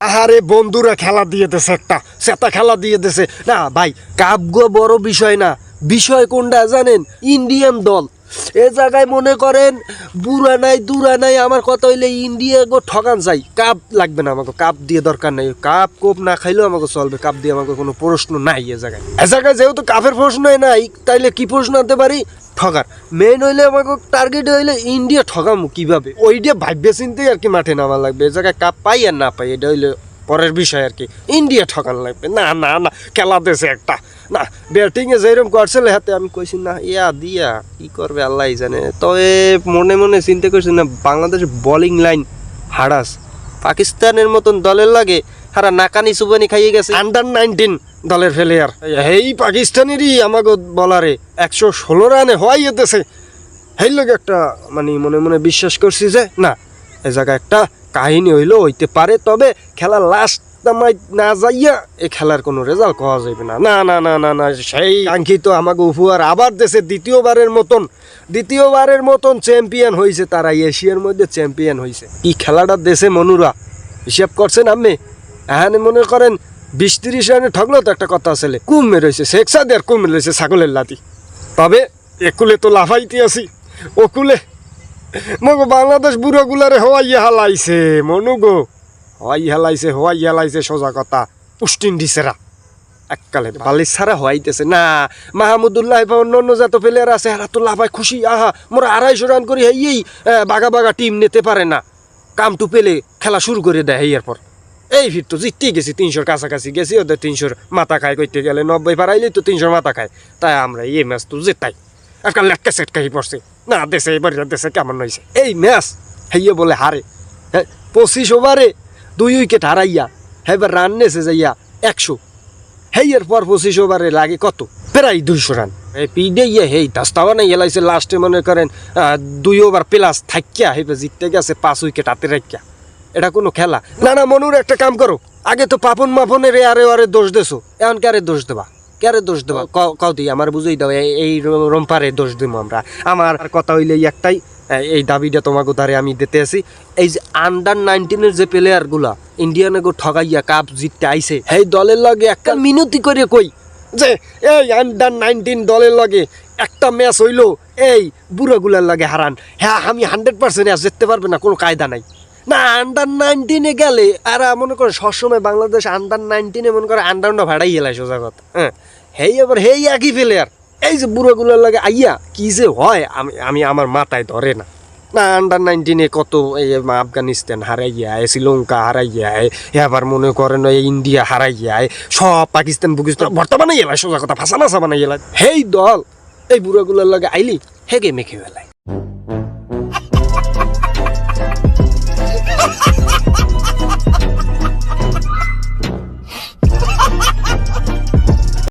আহারে বন্ধুরা খেলা দিয়ে দেশে একটা, সেটা খেলা দিয়ে দেশে না ভাই কাব্য বড় বিষয় না। বিষয় কোনটা জানেন? ইন্ডিয়ান দল। এ জায়গায় মনে করেন, বুড়া নাই, দুরা নাই, আমার কথা হইলে ইন্ডিয়া গো ঠকান চাই কাপ লাগবে না আমাকে, কাপ দিয়ে দরকার নাই। কাপ, কোপ না খাইলেও আমাকে চলবে, কাপ দিয়ে আমাকে কোনো প্রশ্ন নাই এ জায়গায়। এ জায়গায় যেহেতু কাপের প্রশ্নই নাই, তাইলে কি প্রশ্ন আনতে পারি? ঠগার। মেন হইলে আমাকে টার্গেট হইলে ইন্ডিয়া ঠগামু কীভাবে? ওইটা ভাববে চিনতে আর কি মাঠে নামা লাগবে। এ জায়গায় কাপ পাই আর না পাই, এটা হইলে পরের বিষয় আর কি। ইন্ডিয়া ঠকান লাগবে। না না না, খেলা দেশে একটা। না ব্যাটিং এ যেরকম করছিল হাতে আমি কইছি না ইয়া দিয়া কি করবে আল্লাহ জানে। তবে মনে মনে চিন্তা করছি না বাংলাদেশ বোলিং লাইন হারাস। পাকিস্তানের মতন দলের লাগে হারা নাকানি সুবানি খাইয়ে গেছে। আন্ডার নাইনটিন দলের প্লেয়ার এই পাকিস্তানেরই আমাকে বলারে একশো ষোলো রানে হওয়াই যেতেছে সেই লোক একটা মানে মনে মনে বিশ্বাস করছি যে না এ জায়গায় একটা কাহিনী হইল হইতে পারে। তবে খেলা লাস্ট নামাই না যাইয়া এ খেলার কোনো রেজাল্ট পাওয়া যাবে না। না না না না না, সেই কাঙ্ক্ষিত আমাকে উপহার আবার দেশে দ্বিতীয়বারের মতন দ্বিতীয়বারের মতন চ্যাম্পিয়ন হয়েছে তারা, এশিয়ার মধ্যে চ্যাম্পিয়ন হয়েছে এই খেলাটা দেশে মনুরা হিসাব করছেন আপনি এখানে মনে করেন বিশ তিরিশ রানে ঠকলো তো একটা কথা আসলে কুম মেরেছে, শেখ সাদি আর কুম মেরেছে ছাগলের লাতি তবে একুলে তো লাফাইতে আছি ওকুলে মগো বাংলাদেশ বুড়ো গুলারে হওয়াই হালাইছে মনু গো হওয়াই হালাইছে হওয়াই হালাইছে, সোজা কথা। পুষ্টিন দিছেরা এককালে বালিশ ছাড়া হওয়াইতেছে। না, মাহমুদুল্লাহ বা অন্য অন্য যত প্লেয়ার আছে, এরা তো লাফায় খুশি। আহা, মোরা আড়াইশো রান করি, হেই বাগা বাগা টিম নিতে পারে না। কাম টু পেলে খেলা শুরু করে দেয় এই এরপর। এই ভিড় তো জিততেই গেছি, তিনশোর কাছাকাছি গেছি, ওদের তিনশোর মাথা খায় করতে গেলে। নব্বই পারাইলেই তো তিনশোর মাথা খায়। তাই আমরা এই ম্যাচ তো জেতাই। একটা লেটকা সেটকাই পড়ছে। না, দেশে এবার দেশে কেমন হয়েছে এই ম্যাচ হেইয়ে বলে হারে। হ্যাঁ পঁচিশ ওভারে দুই উইকেট হারাইয়া, এবার রান নেছে যাইয়া একশো। হেইয়ের পর পঁচিশ ওভারে লাগে কত? প্রায় দুইশো রান পিডে ইয়ে হেই, দাস্তাওয়া নাই, এলাইছে লাস্টে মনে করেন দুই ওভার প্লাস থাকিয়া হেবে জিততে গেছে পাঁচ উইকেট হাতে রাখিয়া। এটা কোনো খেলা। না না মনুর একটা কাম করো। আগে তো পাপন মাপনের আরে আরে দোষ দেছো। এখন কারে দোষ দেবা? কারে দোষ দেবা? কও দি, আমার বুঝেই দাও এই- রম্পারে দোষ দিব আমরা। আমার কথা হইলে একটাই এই- এই দাবিটা তোমাকে ধারে আমি দিতে আছি। এই যে আন্ডার নাইনটিনের যে প্লেয়ারগুলা ইন্ডিয়ানে গো ঠগাইয়া কাপ জিততে আইছে, সেই দলের লগে একটা মিনতি করে কই যে, এই আন্ডার নাইনটিন দলের লগে একটা ম্যাচ হইল, এই বুড়োগুলার লাগে হারান। হ্যাঁ আমি হান্ড্রেড পার্সেন্ট জিততে পারবে না, কোনো কায়দা নাই। না আন্ডার নাইনটিনে গেলে, আর মনে করে সবসময় বাংলাদেশ আন্ডার নাইনটিনে মনে করে আন্ডারটা ভাড়াই এলাই সোজা কথা। হ্যাঁ হেই আবার হেই একই প্লেয়ার এই যে বুড়োগুলোর লাগে আইয়া কি যে হয়, আমি আমি আমার মাথায় ধরে না। না আন্ডার নাইনটিনে কত এই আফগানিস্তান হারাই যায় শ্রীলঙ্কা হারাই যায় এবার মনে করেন ইন্ডিয়া হারাই যায় সব পাকিস্তান বুকিস্তান বর্তমানে এলাই সোজা কথা ফাঁসা না বানাই এলাই হেই দল, এই বুড়োগুলোর লাগে আইলি, হেগে মেখে ফেলায়